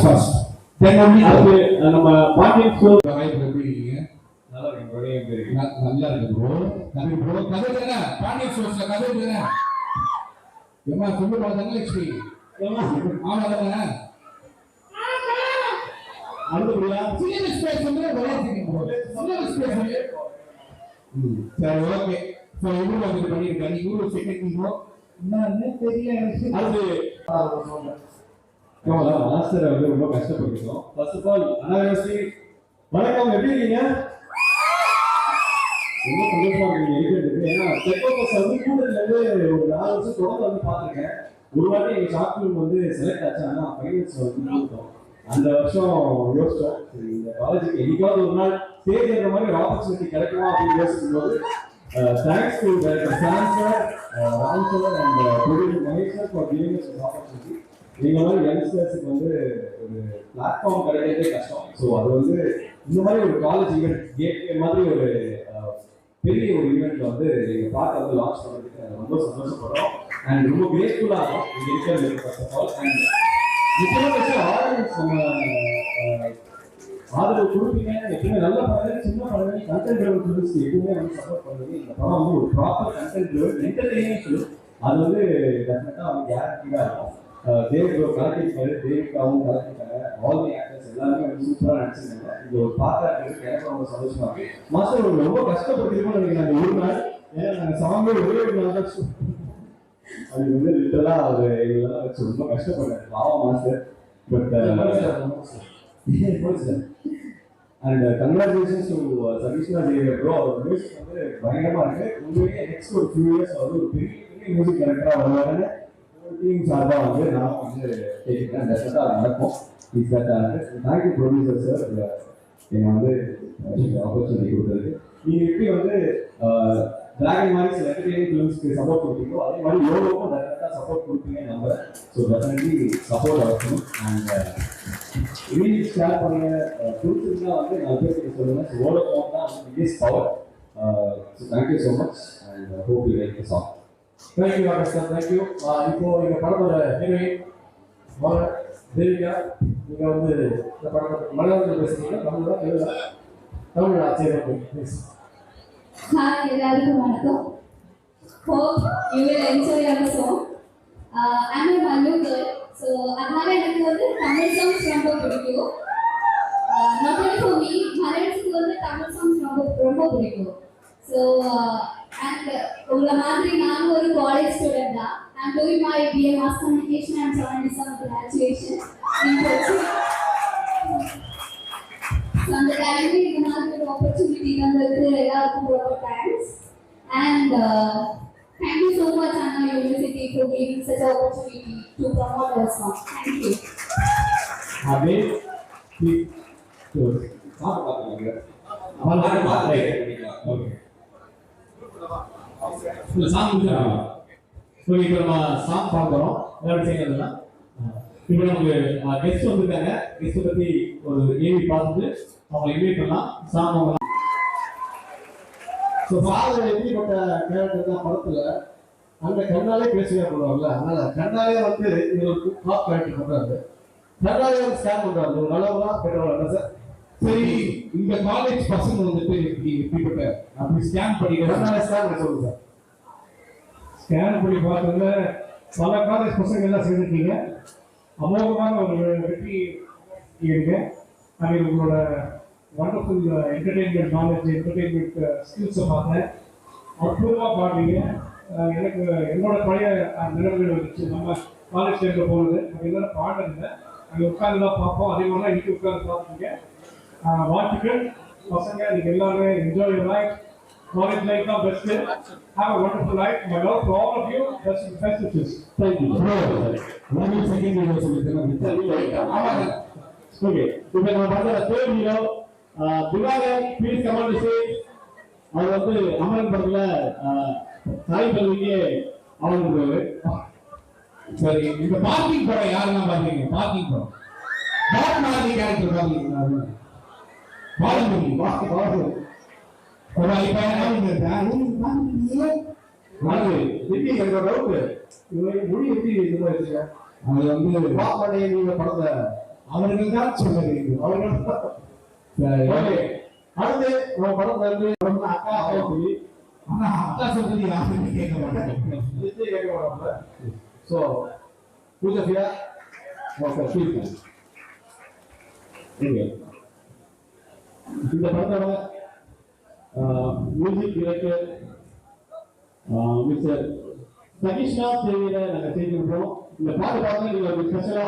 first. Then only அது the நம்ம எப்படி இருக்கீங்க? நல்லா இருக்கு எப்படி இருக்கீங்க? ந- நல்லா இருக்கு ப்ரோ கதை ப்ரோ கதை தானே பாண்டியன் சோர்ஸ்ல கதை தானே ஏமா சொல்லு தனலட்சுமி ஆமா தானே அடுத்தபடியா சின்ன ஸ்பேஸ் வந்து விளையாடுறீங்க ப்ரோ சின்ன ஸ்பேஸ் ம் சரி ஓகே ஸோ இவரு வந்து பண்ணியிருக்காரு இவரு செகண்ட் ப்ரோ என்னன்னு தெரியல எனக்கு அடுத்து மாஸ்டர் வந்து ரொம்ப கஷ்டப்பட்டுருக்கோம் ஃபர்ஸ்ட் ஆஃப் ஆல் வணக்கம். எப்படி இருக்கீங்க? ரொம்ப சந்தோஷமா இருக்கீங்க இருக்கிறதுக்கு. ஏன்னா தெப்போக்கஸ் வந்து கூட்டத்துல ஒரு நாலு வருஷம் தொடர்ந்து வந்து பார்த்துருக்கேன். ஒரு வாட்டி எங்க ஷார்ட் வந்து செலக்ட் ஆச்சு. ஆனா ஃபைனல்ஸ் வந்து கொடுத்தோம் அந்த வருஷம் யோசிச்சோம். இந்த காலேஜுக்கு என்னைக்காவது ஒரு நாள் ஸ்டேஜ் மாதிரி ஒரு ஆப்பர்ச்சுனிட்டி கிடைக்குமா அப்படின்னு யோசிக்கும் போது thanks to director sir Ram sir and producer Mahesh sir for giving us opportunity இந்த மாதிரி யங்ஸ்டர்ஸுக்கு வந்து ஒரு பிளாட்ஃபார்ம் கிடைக்கிறதே கஷ்டம். ஸோ அது வந்து இந்த மாதிரி ஒரு காலேஜ் ஈவெண்ட் கேட் மாதிரி ஒரு பெரிய ஒரு ஈவெண்ட்ல வந்து எங்கள் பார்க்க வந்து லான்ச் பண்ணுறதுக்கு ரொம்ப சந்தோஷப்படுறோம். அண்ட் ரொம்ப கிரேட்ஃபுல்லாக இருக்கும். இங்கே இருக்கிறது ஃபர்ஸ்ட் ஆஃப் ஆல் அண்ட் நிச்சயமாக ஆடியன்ஸ் நம்ம ஆதரவு கொடுப்பீங்க. எப்பவுமே நல்ல படம் சின்ன படம் கண்டென்ட் லெவல் ஃபிலிம்ஸ் எதுவுமே வந்து சப்போர்ட் பண்ணுறது இந்த படம் வந்து ஒரு proper content level entertaining film அது வந்து டெஃபினட்டாக வந்து கேரண்டியாக இருக்கும். அஹ் தேவ் ப்ரோ கலக்கிருக்காரு தேவிகாவும் கலக்கிருக்காங்க ஆல் தி ஆக்டர்ஸ் எல்லாருமே சூப்பராக நடிச்சிருக்காங்க. இது ஒரு பார்க்கறதுக்கு எனக்கு ரொம்ப சந்தோஷமா இருக்கு. மாஸ்டர் ரொம்ப கஷ்டப்பட்டிருக்கோம்னு நினைக்கிறேன். அந்த ஒரு நாள் ஏன்னா நாங்கள் சாமி ஒரே ஒரு நாள் தான் அது வந்து லிட்டரலாக அவர் எங்களெல்லாம் வச்சு ரொம்ப கஷ்டப்பட்டார். பாவம் master. But and congratulations to சதீஷ்னா Devi bro அவர் மியூசிக் வந்து பயங்கரமா இருக்கு. உண்மையிலேயே நெக்ஸ்ட் ஒரு ஃபியூ இயர்ஸ் வந்து ஒரு பெரிய பெரிய மியூசிக் டைரக்டராக வருவாருன்னு டீம் சார்பாக வந்து நான் வந்து கேட்டுக்கிறேன் டெஃபினட்டாக நடக்கும். இஸ் தேங்க்யூ ப்ரொடியூசர் சார் என்னை வந்து ஆப்பர்ச்சுனிட்டி கொடுத்ததுக்கு. நீங்கள் எப்படி வந்து டிராகன் மாதிரி சில என்டர்டெய்னிங் ஃபிலிம்ஸ்க்கு சப்போர்ட் கொடுப்பீங்களோ அதே மாதிரி எவ்வளோக்கும் டெஃபினட்டாக சப்போர்ட் கொடுப்பீங்க நம்ம ஸோ டெஃபினெட்லி சப்போர்ட் ஆகணும் அண்ட் இமீடியட் ஷேர் பண்ணுங்க பிடிச்சிருந்தா வந்து நான் பேசிட்டு சொல்லுங்கள் ஸோ ஓட ஃபோன் தான் வந்து biggest power so thank you so much and hope you like the song thank you doctor sir thank you இப்போ எங்க படத்தோட ஹீரோயின் தேவியா தேவிகா. நீங்க வந்து இந்த படத்தை மலையாளத்தில் பேசுறீங்க தமிழ் தான் தெலுங்கா தமிழ் ஆச்சரியம் ப்ளீஸ் ஹாய் எல்லாருக்கும் வணக்கம். Hope you will enjoy song I'm Mallu girl so அதனால எனக்கு வந்து தமிழ் சாங்ஸ் ரொம்ப பிடிக்கும். Uh, நாட் மலையாளத்துக்கு வந்து தமிழ் சாங்ஸ் ரொம்ப ரொம்ப பிடிக்கும். ஸோ uh, அண்ட் உங்களை மாதிரி நானும் ஒரு காலேஜ் ஸ்டூடெண்ட் தான் I'm doing my BA mass communication and journalism graduation அந்த டைம்ல இந்த மாதிரி ஒரு ஆப்பர்ச்சுனிட்டி வந்ததுக்கு எல்லாருக்கும் ரொம்ப thanks and thank you so much Anna university for giving such opportunity to promote our song thank you அப்படியே சாப்பிட்டு பார்த்துக்கோங்க ஓகே இந்த சாங் முடிச்சிடலாம் ஸோ இப்போ நம்ம சாங் பார்க்குறோம் போகிறோம் எல்லாரும் செய்யறதுலாம் இப்போ நமக்கு கெஸ்ட் வந்திருக்காங்க. கெஸ்ட் பற்றி ஒரு ஏவி பார்த்துட்டு அவங்களை இன்வைட் பண்ணலாம். சாங் அவங்க ஸோ ஃபாதர் எப்படிப்பட்ட கேரக்டர் தான் படத்தில்? அந்த கண்ணாலே பேசுவே போடுவாங்கல்ல அதனால கண்ணாலே வந்து இவருக்கு டாப் கேரக்டர் பண்ணுறாரு கண்ணாலே வந்து ஸ்கேன் பண்ணுறாரு ஒரு நல்லவரா பெற்றவரா சார்? சரி இந்த காலேஜ் பசங்க வந்துட்டு இப்படி இப்படிப்பட்ட அப்படி ஸ்கேன் பண்ணிக்கிறேன். ஸ்கேன் சொல்லுங்க ஸ்கேன் பண்ணி பார்த்ததுல பல காலேஜ் பசங்க எல்லாம் சேர்ந்துருக்கீங்க. அமோகமான ஒரு வெற்றி இருக்கு. அதில் உங்களோட வண்டர்ஃபுல் என்டர்டெயின்மெண்ட் நாலேஜ் என்டர்டெயின்மெண்ட் ஸ்கில்ஸை பார்த்தேன். அற்புதமாக பாடுறீங்க. எனக்கு என்னோட பழைய நினைவுகள் வந்துச்சு. நம்ம காலேஜ் டைமில் போனது. அது எல்லாரும் பாடுறதில்லை அங்கே உட்காந்து தான் பார்ப்போம். அதே மாதிரி இன்னைக்கு உட்காந்து பார்த்துருக்கீங்க அஹ், வாழ்த்துக்கள். பசங்க நீங்கள் எல்லாருமே enjoy your life college life தான் best have a wonderful life my love to all of you best best wishes thank you one second video சொல்லிட்டு ஆமாங்க ஓகே இப்போ நம்ம பார்த்தா third video Diwakar please come and stage அவர் வந்து அமரன் படத்துல ஆஹ், சாய் பல்விக்கு அவன் இருக்காரு சரி இந்த பார்க்கிங் படம் யாருன்னா பாத்தீங்க பார்க்கிங் படம் பால் மாதிரி கேரக்டர் பாத்தீங்கன்னா பாத்தீங்களா பாலமுருகி இப்ப நாலு எப்படி எனக்கு டவுட் மொழி எப்படி இந்த மாதிரி அது வந்து பாப்பாடைய நீங்க படத்தை அவர்கள் தான் சொல்ல வேண்டும் அவர்கள் சரி, ஓகே அடுத்து நம்ம அக்கா ஆனா அக்கா சொல்றது யாருமே கேட்க மாட்டாங்க கேட்க மாட்டாங்க ஸோ பூஜா ஓகே இந்த படத்தோட மியூசிக் டிரெக்டர் மிஸ்டர் சகிஷ்ணா தேவியில நாங்க செய்திருக்கிறோம் இந்த பாட்டு பார்த்தா நீங்க ஒரு ஸ்பெஷலா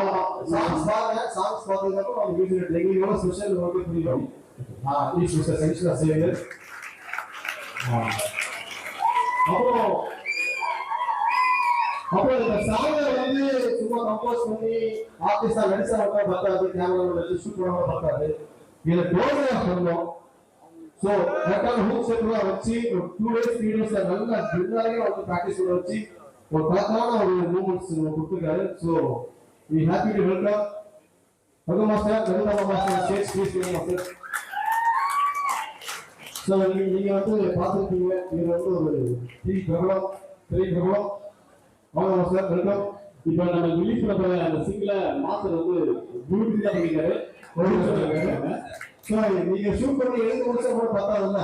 சாங்ஸ் பாருங்க சாங்ஸ் பார்த்ததுக்கப்புறம் அவங்க மியூசிக் டைரக்டர் எவ்வளோ ஸ்பெஷல் உங்களுக்கு புரியும் ப்ளீஸ் மிஸ்டர் சகிஷ்ணா சேவியர் அப்புறம் அப்புறம் இந்த சாங்கை வந்து சும்மா கம்போஸ் பண்ணி ஆர்டிஸ்டா நடிச்சா மட்டும் பார்த்தாது கேமரா வச்சு ஷூட் பண்ணாம பார்த்தாது. இதுல டோனரா பண்ணோம் ஸோ கரெக்டான ஹூக் செட்லாம் வச்சு ஒரு டூ டேஸ் த்ரீ டேஸ்ல நல்லா எல்லாரையும் வந்து ப்ராக்டிஸ் பண்ண வச்சு ஒரு கரெக்டான ஒரு மூமெண்ட்ஸ் கொடுத்துருக்காரு. So we happy to welcome Raghu master Raghuthama master stage please master so நீங்க வந்து பார்த்துருப்பீங்க இது வந்து ஒரு த்ரீ பிரபலம் த்ரீ பிரபலம். வாங்க மாஸ்டர் வெல்கம் இப்போ நம்ம ரிலீஸ் பண்ண அந்த சிங்கிள மாஸ்டர் வந்து பியூட்டிஃபுல்லா பண்ணிருக்காரு நீங்க ஷூட் பண்ணி எழுதி முடிச்ச கூட பார்த்தாதுல்ல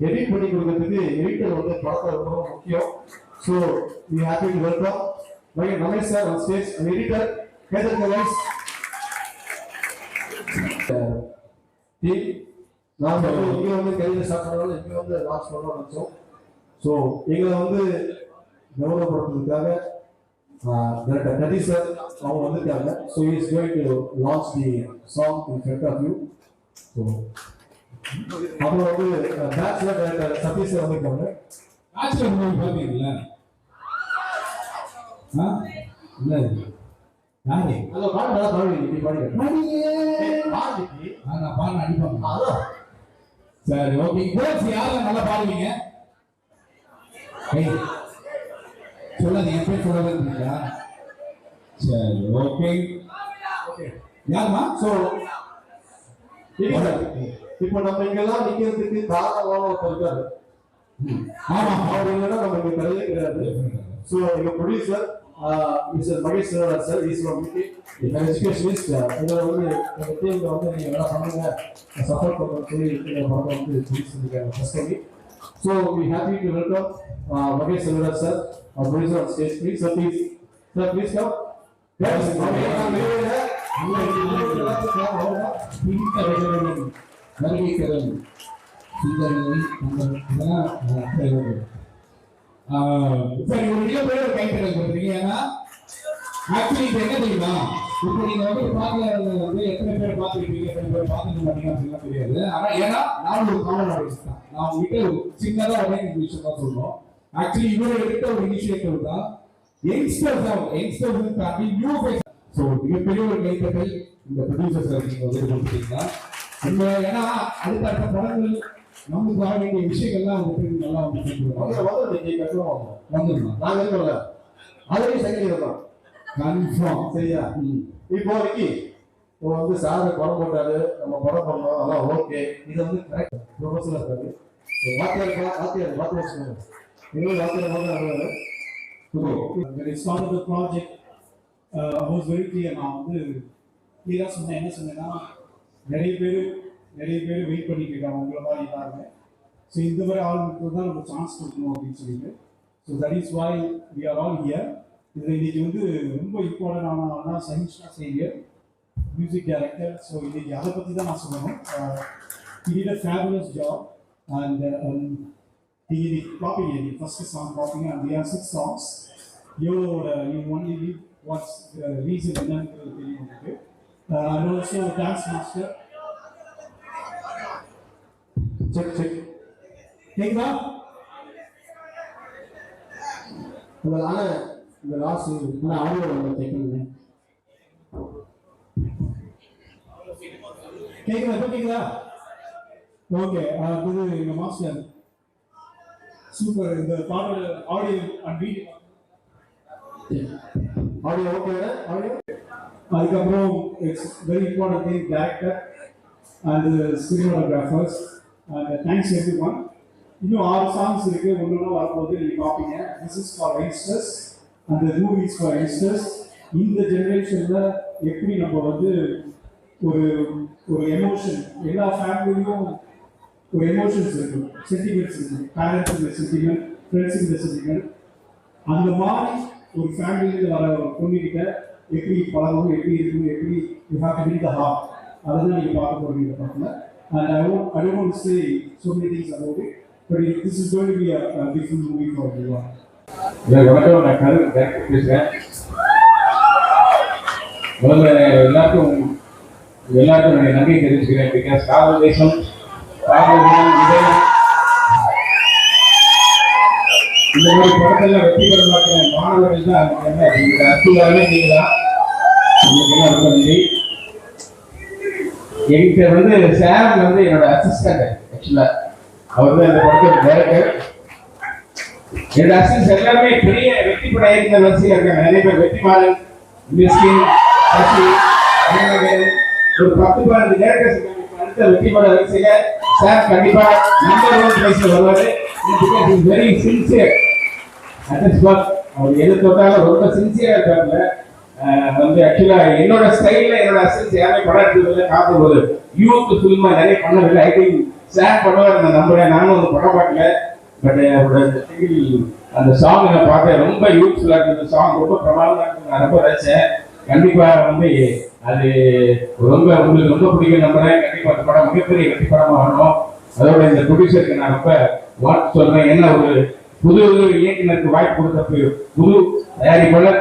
எடிட் பண்ணி கொடுக்கறதுக்கு எடிட்டர் வந்து படத்தை ரொம்ப முக்கியம் so we happy to welcome mic Ramesh sir on stage editor Kedar guys team நான் வந்து இங்க வந்து கையில் ஸ்டார்ட் பண்ணாலும் இங்க வந்து லான்ச் பண்ணணும்னு நினைச்சோம் ஸோ எங்களை வந்து கௌரவப்படுத்துறதுக்காக டைரக்டர் கதி சார் அவங்க வந்திருக்காங்க. So is going to launch the song in front of you so அப்புறம் வந்து பேச்சுலர் டைரக்டர் சதீஷ் சார் வந்திருக்காங்க. ஆக்சுவல் மூவி பார்த்தீங்களா ஆ? இல்ல யாரு? அந்த பாட்டு நல்லா பாடுவீங்க இப்படி பாடுங்க பாடுக்கு ஆ, நான் பாடின அடிப்பாங்க. அதான் சரி ஓகே கோல்ஸ் யாரெல்லாம் நல்லா பாடுவீங்க? சொல்லாது என் பேர் சரி ஓகே யாருமா ஸோ இப்போ நம்ம இங்கெல்லாம் நிக்கிறதுக்கு காரணமான ஒருத்தர் இருக்காரு. ஆமா. அவர் இல்லைன்னா நம்ம இங்க கிடையவே கிடையாது ஸோ எங்க producer mister Mahesh sir is UK educationist இதில் வந்து எங்கள் டீமில் வந்து நீங்கள் எல்லாம் பண்ணுங்க சப்போர்ட் பண்ணுறோம் சொல்லி எங்கள் படம் வந்து ப்ரொடியூஸ் பண்ணிருக்காங்க. First time. So we happy to welcome Mahesh Sivaraj sir producer on stage please sir please sir please come வருகை திறன் சுந்தரங்கள் உங்கள் சரி ஒரு மிக பெரிய ஒரு ஏன்னா ஆக்சுவலி என்ன தெரியுமா இப்போ நீங்க வந்து பார்க்கல வந்து எத்தனை பேர் பார்த்துருக்கீங்க எத்தனை பேர் பார்த்துக்க மாட்டீங்க தெரியாது ஆனால் ஏன்னா நான் ஒரு காமன் ஆடியன்ஸ் தான் நான் உங்ககிட்ட ஒரு சின்னதா ஒரு விஷயம் தான் சொல்றோம் ஆக்சுவலி இவரோட எடுத்த ஒரு இனிஷியேட்டிவ் தான் யங்ஸ்டர்ஸ் தான் யங்ஸ்டர்ஸ் தாண்டி நியூ ஃபேஸ் ஸோ மிகப்பெரிய ஒரு கைத்தட்டல் இந்த ப்ரொடியூசர்ஸ் நீங்க வந்து இந்த ஏன்னா அடுத்த அடுத்த படங்கள் நமக்கு வர வேண்டிய விஷயங்கள்லாம் வந்து நல்லா வந்து கொண்டு வருவாங்க. வந்துருமா நாங்க இருக்கோம்ல அதுலயும் செகண்ட் தான். கன்ஃபார்ம் சரியா? இப்போ வரைக்கும் இப்போ வந்து சார் படம் போட்டாரு நம்ம படம் பண்ணோம் அதெல்லாம் ஓகே இது வந்து கரெக்ட் ப்ரொஃபஸர் இருக்காரு. வாத்தியார் வாத்தியார் வாத்தியார் சொல்லுங்க எங்களுக்கு வாத்தியார் வந்து When I started the project, uh, நான் வந்து கிளியராக சொன்னேன். என்ன சொன்னேன்னா நிறைய பேர் நிறைய பேர் வெயிட் பண்ணிட்டு இருக்காங்க. உங்களை மாதிரி எல்லாருமே. ஸோ இந்த மாதிரி ஆளுங்களுக்கு தான் நம்ம சான்ஸ் கொடுக்கணும் அப்படின்னு சொல்லிட்டு. So that is why we are all here இதில் இன்னைக்கு வந்து ரொம்ப இம்பார்ட்டன்டான ஆள்னா Sahishna Xavier music director so இன்னைக்கு அதை பற்றி தான் நான் சொல்லணும். Uh, he did a fabulous job. And um, டிஎடி ஃப்ளாப்பி டிஎடி ஃபர்ஸ்ட் சாங் பார்த்தீங்கன்னா அந்த are six songs யோவோட you only leave what's reason என்னன்றது தெரியும் உங்களுக்கு and also dance master check check கேக்குதா உங்களால இந்த லாஸ் நல்லா ஆடியோ நம்ம செக் பண்ணுங்க ஓகே இது எங்க மாஸ்டர் சூப்பர் இந்த பாடல் audio and video audio okay audio அதுக்கப்புறம் it's very important thing director and cinematographers and thanks everyone இன்னும் ஆறு சாங்ஸ் இருக்கு. ஒன்று வரும்போது நீங்கள் பார்ப்பீங்க திஸ் இஸ் ஃபார் யங்ஸ்டர்ஸ் அந்த மூவிஸ் ஃபார் யங்ஸ்டர்ஸ் இந்த ஜெனரேஷன்ல எப்படி நம்ம வந்து ஒரு ஒரு எமோஷன் எல்லா ஃபேமிலியும் எமோஷன்ஸ் இருக்கும் சென்டிமெண்ட்ஸ் இருக்கும் பேரண்ட்ஸ் சென்டிமெண்ட் ஃப்ரெண்ட்ஸுக்கு சென்டிமெண்ட் அந்த மாதிரி ஒரு ஃபேமிலியில வர பொண்ணுகிட்ட எப்படி பழகும் எப்படி இருக்கும் எப்படி you have to fill the heart அதுதான் நீங்கள் பார்க்க போகிறீங்க இந்த படத்துல. And I won't I don't say so many things about things about it but it, this is going to be a, a வணக்கம். நான் கருத்து டைரக்டர் பேசுகிறேன் முதல்ல எல்லாருக்கும் எல்லாருக்கும் நன்றி தெரிவிச்சுக்கிறேன். பிகாஸ் காவல் தேசம் இந்த மாதிரி படத்துல வெற்றி பெற மாணவர்கள் தான் இந்த தான் ரொம்ப நன்றி என்கிட்ட வந்து சாம் வந்து என்னோட அசிஸ்டன்ட் ஆக்சுவலா அவர் தான் இந்த படத்தோட டைரக்டர் என்னோட அசிஸ்டன்ஸ் எல்லாமே பெரிய வெற்றி பட இயக்குனர் வரிசையில் இருக்காங்க. நிறைய பேர் வெற்றிமாறன் மிஸ்கின் சசி ஒரு பத்து பதினஞ்சு டேரக்டர்ஸ் அடுத்த வெற்றி பட சார் கண்டிப்பா நம்பர் ஒன் பிளேஸ்ல வருவாரு. Because is very sincere address அவர் எது தொட்டாலும் ரொம்ப சின்சியரா இருக்காங்க வந்து ஆக்சுவலா என்னோட ஸ்டைல்ல என்னோட அசன்ஸ் யாருமே படம் எடுத்ததில்லை காத்து போது யூத் ஃபில்மா நிறைய பண்ணதில்லை ஐ திங்க் சார் பண்ணுவார் நான் நம்புறேன் நானும் ஒரு படம் பார்க்கல. பட் அவரோட அந்த சாங் நான் பார்த்தேன். ரொம்ப யூஸ்ஃபுல்லா இருந்தது. சாங் ரொம்ப பிரமாதமா இருக்கு நான் ரொம்ப ரசிச்சேன். கண்டிப்பா வந்து அது ரொம்ப உங்களுக்கு ரொம்ப பிடிக்கும் நம்புறேன். கண்டிப்பா அந்த படம் மிகப்பெரிய வெற்றி படமா வரணும். அதோட இந்த ப்ரொடியூசருக்கு நான் ரொம்ப வாழ்த்து சொல்றேன். என்ன ஒரு புது இயக்குனருக்கு வாய்ப்பு கொடுத்த புது தயாரிப்பாளர்.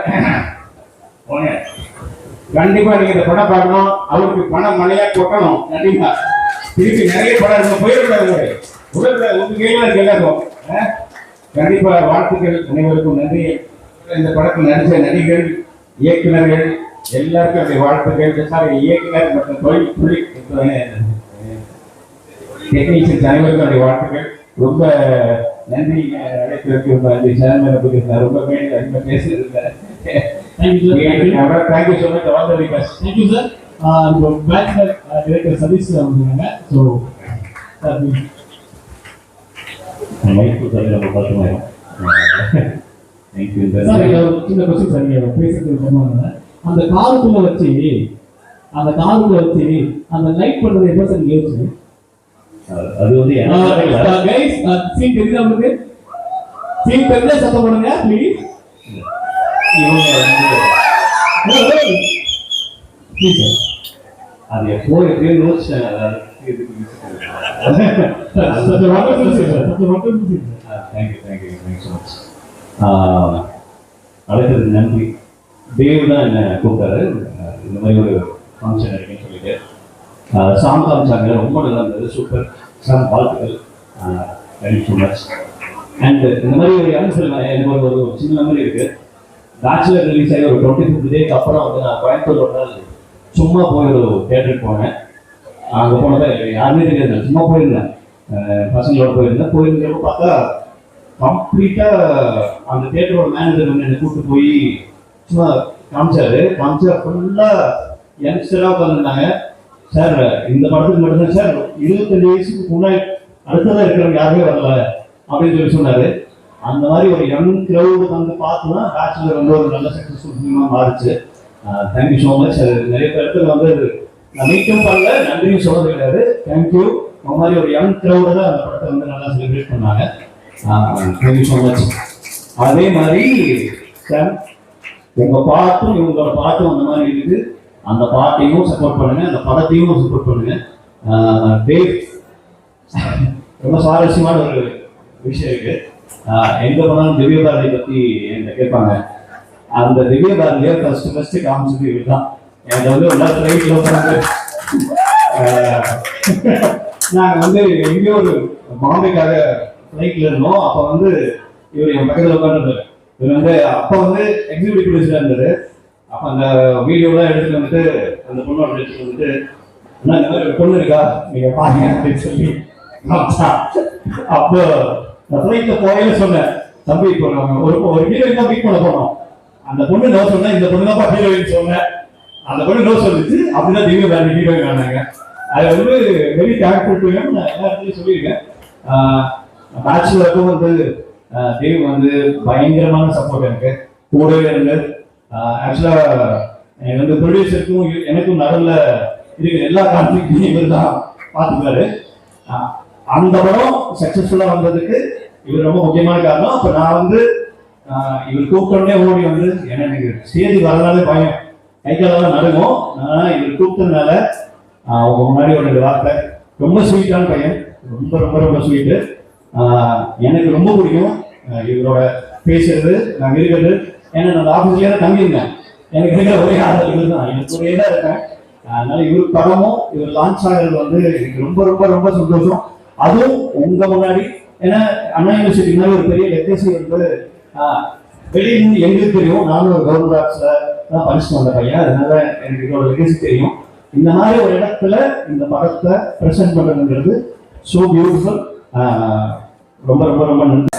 கண்டிப்பா நீங்க இந்த படம் பார்க்கணும். அவருக்கு பணம் மழையா கொட்டணும். கண்டிப்பா. திருப்பி நிறைய படம் இருக்கு. போயிடக்கூடாது அவரு. உங்க கையில இருக்கு கண்டிப்பா வாழ்த்துக்கள். அனைவருக்கும் நன்றி இந்த படத்தில் நடிச்ச நடிகர்கள் இயக்குனர்கள் எல்லாருக்கும் என்னுடைய வாழ்த்துக்கள். சாரி இயக்குனர் மற்றும் தொழில் தொழில் டெக்னீஷியன்ஸ் அனைவருக்கும் என்னுடைய வாழ்த்துக்கள். ரொம்ப நன்றி. ரொம்ப நன்றி. சேர்மன் பற்றி நான் ரொம்ப மேலே அதிகமாக you. Thank you so much all the best sir. Uh, இப்போ பேக் டிரெக்டர் சதீஷ் வந்திருக்காங்க. ஸோ மைக் கொடுத்தாலே நம்ம பார்த்துக்கலாம் தேங்க்யூ சார் சின்ன கொஸ்டின் சார் நீங்க பேசுறது சொன்னாங்க அந்த காருக்குள்ள வச்சு அந்த காருக்குள்ள வச்சு அந்த லைட் பண்றது எப்ப சார் யோசிச்சு? அது வந்து கைஸ் சீன் தெரியுதா உங்களுக்கு? சீன் தெரிஞ்சா சத்தம் பண்ணுங்க ப்ளீஸ் ப்ளீஸ் சார் அது எப்போ எப்படியோ யோசிச்சேன் thank you thank you thank you so much அழைத்ததுக்கு நன்றி. தேவ் தான் என்ன கூப்பிட்டாரு. இந்த மாதிரி ஒரு ஃபங்க்ஷன் இருக்குன்னு சொல்லிட்டு. சாங் காமிச்சாங்க. ரொம்ப நல்லா இருந்தது. சூப்பர் சாங் வாழ்த்துக்கள். Thank you so much and இந்த மாதிரி ஒரு யங் ஃபில்ம் எனக்கு ஒரு ஒரு சின்ன மெமரி இருக்கு. பேச்சுலர் ரிலீஸ் ஆகி ஒரு டுவெண்ட்டி ஃபிஃப்த் டேக்கு அப்புறம் வந்து நான் கோயம்புத்தூர் ஒரு நாள் சும்மா போய் ஒரு தேட்டருக்கு போனேன். அங்கே போனதை யாருமே தெரியாது. சும்மா போயிருந்தேன். பசங்களோட போயிருந்தேன். போயிருந்தப்ப பார்த்தா கம்ப்ளீட்டாக அந்த தேட்டரோட மேனேஜர் வந்து என்னை கூப்பிட்டு போய் சும்மா காமிச்சாரு. காமிச்சா ஃபுல்லா யங்ஸ்டரா உட்காந்துருந்தாங்க சார் இந்த படத்துக்கு மட்டும்தான் சார் இருபத்தஞ்சு வயசுக்கு முன்னாடி அடுத்ததாக இருக்கிறவங்க யாருமே வரல அப்படின்னு சொல்லி சொன்னாரு. அந்த மாதிரி ஒரு யங் கிரௌடு வந்து பார்த்து தான் பேச்சுலர் வந்து ஒரு நல்ல சக்ஸஸ்ஃபுல் ஃபிலிமாக மாறுச்சு. தேங்க்யூ ஸோ மச் அது நிறைய பேருக்கு வந்து நான் பண்ணல நன்றியும் சொல்றது கிடையாது தேங்க்யூ அந்த மாதிரி ஒரு யங் கிரௌடு தான் அந்த படத்தை வந்து நல்லா செலிப்ரேட் பண்ணாங்க. தேங்க்யூ ஸோ மச் அதே மாதிரி சார் உங்க பாட்டும் இவங்களோட பாட்டும் அந்த மாதிரி இருக்குது. அந்த பாட்டையும் சப்போர்ட் பண்ணுங்க அந்த படத்தையும் சப்போர்ட் பண்ணுங்க. ஆஹ் ரொம்ப சுவாரஸ்யமான ஒரு விஷயம் இருக்கு எங்க போனாலும் திவ்ய பாரதி பத்தி என்கிட்ட கேட்பாங்க. அந்த திவ்ய பாரதியை ஃபர்ஸ்ட் ஃபர்ஸ்ட் காமிச்சது இதுதான் தான் வந்து உள்ள நாள் உட்காந்து நாங்கள் வந்து எங்கேயோ ஒரு மாமிக்காக ஃப்ளைட்ல இருந்தோம். அப்போ வந்து இவர் என் பக்கத்தில் உட்காந்துருந்தாரு இவர் வந்து அப்ப வந்து எக்ஸிபியூட்டிவ் ப்ரொடியூசரா இருந்தாரு அப்ப அந்த வீடியோலாம் எடுத்துட்டு வந்துட்டு அந்த பொண்ணோட எடுத்துட்டு வந்துட்டு அண்ணா இந்த மாதிரி ஒரு பொண்ணு இருக்கா? நீங்க பாருங்க அப்படின்னு சொல்லி அப்போ நான் ஃப்ளைட்ல போயில சொன்னேன் தம்பி இப்போ நம்ம ஒரு ஒரு ஹீரோயின் தான் மீட் பண்ண போனோம் அந்த பொண்ணு நோ சொன்னேன் இந்த பொண்ணு தான் ஹீரோயின் சொன்னேன். அந்த பொண்ணு நோ சொல்லுச்சு அப்படிதான் திவ்ய பாரதி ஹீரோயின் ஆனாங்க அது வந்து வெரி தேங்க்ஃபுல் டு நான் எல்லா இடத்துலையும் சொல்லியிருக்கேன். பேச்சுலருக்கும் வந்து தேவ் வந்து பயங்கரமான சப்போர்ட் எனக்கு. கூடவே இருந்து ஆக்சுவலாக எனக்கு வந்து ப்ரொடியூசருக்கும் எனக்கும் நடுவில் இருக்கிற எல்லா கான்ஃபிளிக்டையும் இவர் தான் பார்த்துக்காரு அந்த படம் சக்ஸஸ்ஃபுல்லாக வந்ததுக்கு இவர் ரொம்ப முக்கியமான காரணம். அப்போ நான் வந்து இவர் கூப்பிட்டோடனே ஓடி வந்து ஏன்னா எனக்கு ஸ்டேஜ் வரனாலே பயம். கை காலெல்லாம் நடுங்கும். ஆனால் இவர் கூப்பிட்டதுனால ஆஹ் உங்க முன்னாடி ஒரு வார்த்தை. ரொம்ப ஸ்வீட்டான பையன். ரொம்ப ரொம்ப ரொம்ப ஸ்வீட்டு எனக்கு ரொம்ப பிடிக்கும். இவரோட பேசுறது நான் இருக்கிறது. ஏன்னா நான் ஆஃபீஸ்லேயே தான் தங்கியிருந்தேன். எனக்கு இருக்கிற ஒரே ஆதரவு இவர் தான் எனக்கு ஒரே தான் இருக்கேன். அதனால இவர் படமும் இவர் லான்ச் ஆகிறது வந்து எனக்கு ரொம்ப ரொம்ப ரொம்ப சந்தோஷம். அதுவும் உங்க முன்னாடி. ஏன்னா அண்ணா யூனிவர்சிட்டி ஒரு பெரிய லெக்கசி வந்து ஆஹ், இருந்து எங்களுக்கு தெரியும். நானும் ஒரு கவர்மெண்ட் ஆஃபீஸ்ல தான் படிச்சுட்டு வந்த பையன். அதனால எனக்கு இதோட லெக்கசி தெரியும். இந்த மாதிரி ஒரு இடத்துல இந்த படத்தை ப்ரெசென்ட் பண்ணுறதுங்கிறது ஸோ பியூட்டிஃபுல் ரொம்ப ரொம்ப ரொம்ப நன்றி.